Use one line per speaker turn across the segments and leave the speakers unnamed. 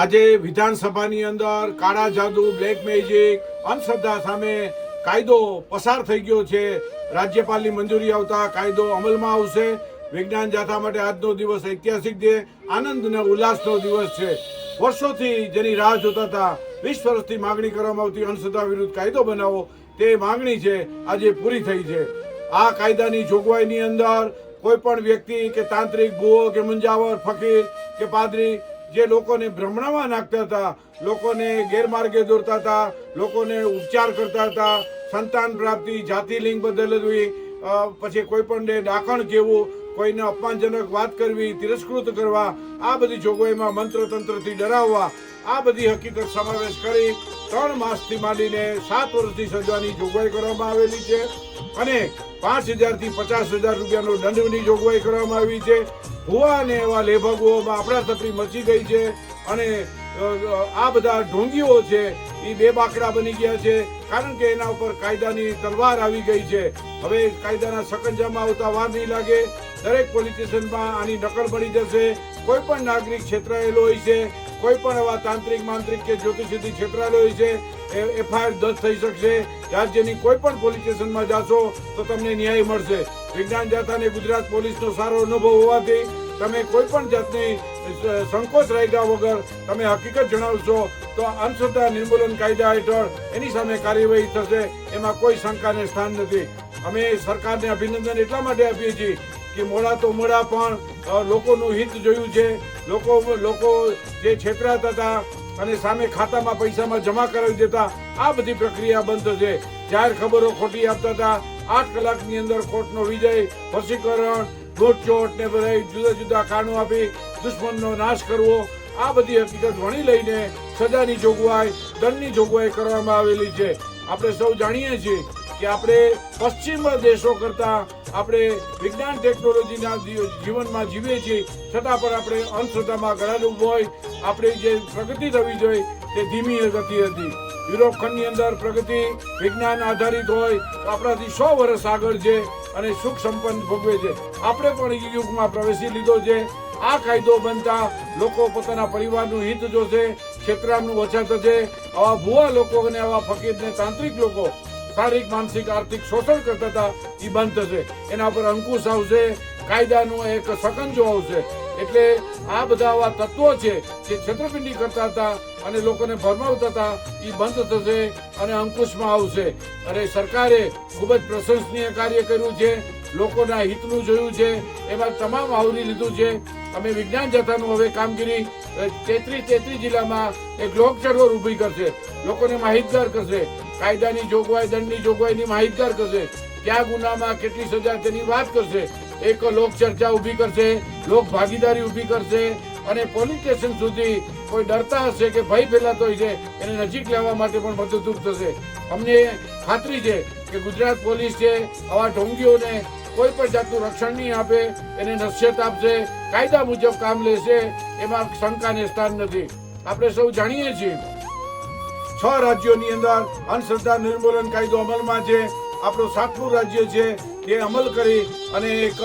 આજે વિધાનસભાની અંદર કાળા જાદુ, બ્લેક મેજિક, અંધશ્રદ્ધા સામે કાયદો પસાર થઈ ગયો છે. રાજ્યપાલની મંજૂરી આવતા કાયદો અમલમાં આવશે. વિજ્ઞાન જાથા માટે આજનો દિવસ ઐતિહાસિક છે. આનંદ અને ઉલ્લાસનો દિવસ છે. વર્ષોથી જેની રાહ જોતા હતા, વીસ વર્ષથી માગણી કરવામાં આવતી અંધશ્રદ્ધા વિરુદ્ધ કાયદો બનાવો તે માગણી છે, આજે પૂરી થઈ છે. આ કાયદાની જોગવાઈની અંદર કોઈ પણ વ્યક્તિ કે તાંત્રિક, ગુઓ કે મુંજાવર, ફકીર કે પાદરી જે લોકોને ભ્રમણામાં નાખતા હતા, લોકોને ગેરમાર્ગે દોરતા હતા, લોકોને ઉપચાર કરતા હતા, સંતાન પ્રાપ્તિ, જાતિ લિંગ બદલવી પછી કોઈ પણ ડાકણ કેવું કોઈને અપમાનજનક વાત કરવી, તિરસ્કૃત કરવા, આ બધી જોગવાઈમાં મંત્ર તંત્રથી ડરાવવા, આ બધી હકીકત સમાવેશ કરી ત્રણ માસથી માંડીને સાત વર્ષથી સજાની જોગવાઈ કરવામાં આવેલી છે અને પાંચ હજારથી પચાસ હજાર રૂપિયાનો દંડની જોગવાઈ કરવામાં આવી છે. ભુવા અને એવા લેભગોમાં આપણા તપરી મચી ગઈ છે અને આ બધા ઢોંગીઓ છે એ બે બાકડા બની ગયા છે. કારણ કે એના ઉપર કાયદાની તલવાર આવી ગઈ છે. હવે કાયદાના સકંજામાં આવતા વાર નહીં લાગે. દરેક પોલીસ સ્ટેશનમાં આની નકલ બની જશે. કોઈ પણ નાગરિક છેતરાયેલો હોય છે. કોઈ પણ એવા તાંત્રિક માંત્રિક કે જ્યોતિષીથી છેતરાયેલો હોય છે એફઆઈઆર દસ થઈ શકશે. રાજ્યની કોઈ પણ પોલીસ સ્ટેશનમાં જાશો તો તમને ન્યાય મળશે. વિજ્ઞાન જાતાને ગુજરાત પોલીસનો સારો અનુભવ હોવાથી તમે કોઈ પણ જાતની સંકોચ રાખ્યા વગર તમે હકીકત જણાવશો, તો અંધશ્રદ્ધા નિર્મૂલન કાયદા હેઠળ એની સામે કાર્યવાહી થશે, એમાં કોઈ શંકાને સ્થાન નથી. અમે સરકારને અભિનંદન એટલા માટે આપીએ છીએ કે મોડા તો મોડા પણ લોકોનું હિત જોયું છે. લોકો લોકો જે છેતરાતા હતા અને સામે ખાતામાં પૈસામાં જમા કરાવી દેતા, આ બધી પ્રક્રિયા બંધ થશે. જાહેર ખબરો ખોટી આપતા હતા. આઠ કલાકની અંદર કોર્ટનો વિજય વસીકરણ દોડચોટ ને બધા જુદા જુદા કારણો આપી દુશ્મનનો નાશ કરવો. આ બધી હકીકત વણી લઈને સજાની જોગવાઈ, દંડની જોગવાઈ કરવામાં આવેલી છે. આપણે સૌ જાણીએ છીએ કે આપણે પશ્ચિમ દેશો કરતા આપણે વિજ્ઞાન ટેકનોલોજીના જીવનમાં જીવીએ છીએ. છતાં પણ આપણે અંધશ્રદ્ધામાં ગળાડૂબ હોય. આપણે જે પ્રગતિ થવી જોઈએ તે ધીમી ગતિ હતી. યુરોપ ખંડની અંદર પ્રગતિ વિજ્ઞાન આધારિત હોય. આપણાથી સો વર્ષ આગળ છે અને સુખ સંપન્ન ભોગવે છે. આપણે પણ યુગમાં પ્રવેશી લીધો છે. આ કાયદો બનતા લોકો પોતાના પરિવારનું હિત જોશે, ક્ષેત્રનું ઓછા થશે. આવા ભુવા લોકો અને આવા ફકીરને તાંત્રિક લોકો શારીરિક, માનસિક, આર્થિક શોષણ કરતા હતા એ બંધ થશે. એના પર અંકુશ આવશે. કાયદાનું એક સકંજો આવશે. એટલે આ બધા આવા તત્વો છે જે છેતરપિંડી કરતા હતા અને લોકોને ભરમાવતા હતા એ બંધ થશે અને અંકુશમાં આવશે. અને સરકારે ખૂબ જ પ્રશંસનીય કાર્ય કર્યું છે, લોકોના હિતનું જોયું છે, એમાં તમામ આવરી લીધું છે. અમે વિજ્ઞાન જથ્થાનું હવે કામગીરી તેત્રીસ તેત્રીસ જિલ્લામાં એક લોક ચળવળ ઊભી કરશે. લોકોને માહિતગાર કરશે. કાયદાની જોગવાઈ, દંડની જોગવાઈની માહિતગાર કરશે. કયા ગુનામાં કેટલી સજા તેની વાત કરશે. એક લોક ચર્ચા ઊભી કરશે, લોક ભાગીદારી ઊભી કરશે અને પોલીસ સ્ટેશન સુધી કોઈ ડરતા હશે કે ભય ફેલાતો હોય છે એને નજીક લેવા માટે પણ મદદરૂપ થશે. અમને ખાતરી છે કે ગુજરાત પોલીસ છે, આવા ઢોંગીઓને કોઈ પણ જાતનું રક્ષણ નહીં આપે, એને નસીહત આપશે, કાયદા મુજબ કામ લેશે, એમાં શંકાને સ્થાન નથી. આપણે સૌ જાણીએ છીએ. છ રાજ્યોની અંદર અંધશ્રદ્ધા નિર્મૂલન કાયદો અમલમાં છે, આપણું સાતમું રાજ્ય છે તે અમલ કરી અને એક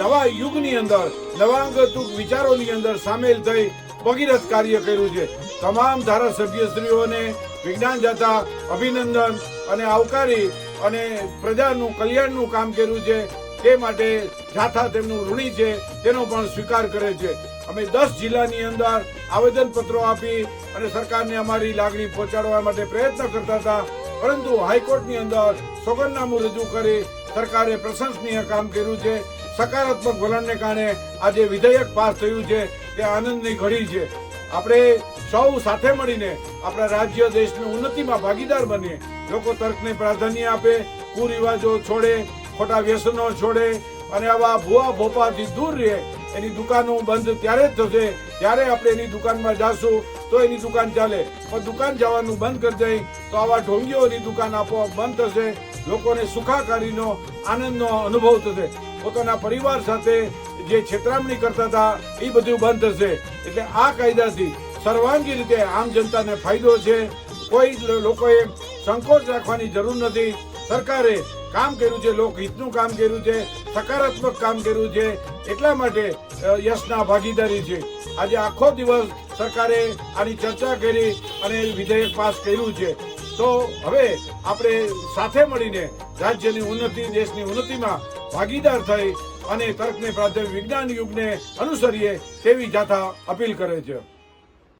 નવા યુગની અંદર, નવાંગતુક વિચારોની અંદર સામેલ થઈ ભગીરથ કાર્ય કર્યું છે. તમામ ધારાસભ્યશ્રીઓને વિજ્ઞાન જાતા અભિનંદન અને આવકારી અને પ્રજાનું કલ્યાણનું કામ કર્યું છે. તે માટે જાથા તેમનું ઋણી છે, તેનો પણ સ્વીકાર કરે છે. અમે દસ જિલ્લાની અંદર આવેદનપત્રો આપી અને સરકારને અમારી લાગણી પહોંચાડવા માટે પ્રયત્ન કરતા હતા. પરંતુ હાઈકોર્ટની અંદર સોગંદનામું રજૂ કરી સરકારે પ્રશંસનીય કામ કર્યું છે. સકારાત્મક વલણને કારણે આજે વિધેયક પાસ થયું છે તે આનંદની ઘડી છે. આપણે સૌ સાથે મળીને આપણા રાજ્ય દેશની ઉન્નતિમાં ભાગીદાર બનીએ. લોકો તર્કને પ્રાધાન્ય આપે, કુરિવાજો છોડે, ખોટા વ્યસનો છોડે અને આવા ભૂવા ભોપાથી દૂર રહે. એની દુકાનો બંધ ત્યારે જ થશે. ત્યારે આપણે એની દુકાનમાં જાશું તો એની દુકાન ચાલે. પણ દુકાન જવાનું બંધ કરી દઈ તો આવા ઢોંગીઓની દુકાન આપોઆપ બંધ થશે. લોકોને સુખાકારીનો, આનંદનો અનુભવ થશે. પોતાના પરિવાર સાથે જે છેતરામણી કરતા હતા, એ બધું બંધ થશે. એટલે આ કાયદાથી સર્વાંગી રીતે આમ જનતાને ફાયદો છે. કોઈ લોકોએ સંકોચ રાખવાની જરૂર નથી. સરકારે કામ કર્યું છે, લોકહિતનું કામ કર્યું છે, સકારાત્મક કામ કર્યું છે. એટલા માટે યશના ભાગીદારી છે. આજે આખો દિવસ સરકારે આની ચર્ચા કરી અને વિધેયક પાસ કર્યું છે. તો હવે આપણે સાથે મળીને રાજ્યની ઉન્નતિ, દેશની ઉન્નતિમાં ભાગીદાર થઈ અને તર્કને પ્રાથમિક વિજ્ઞાન યુગને અનુસરીએ તેવી જાથા અપીલ કરે છે.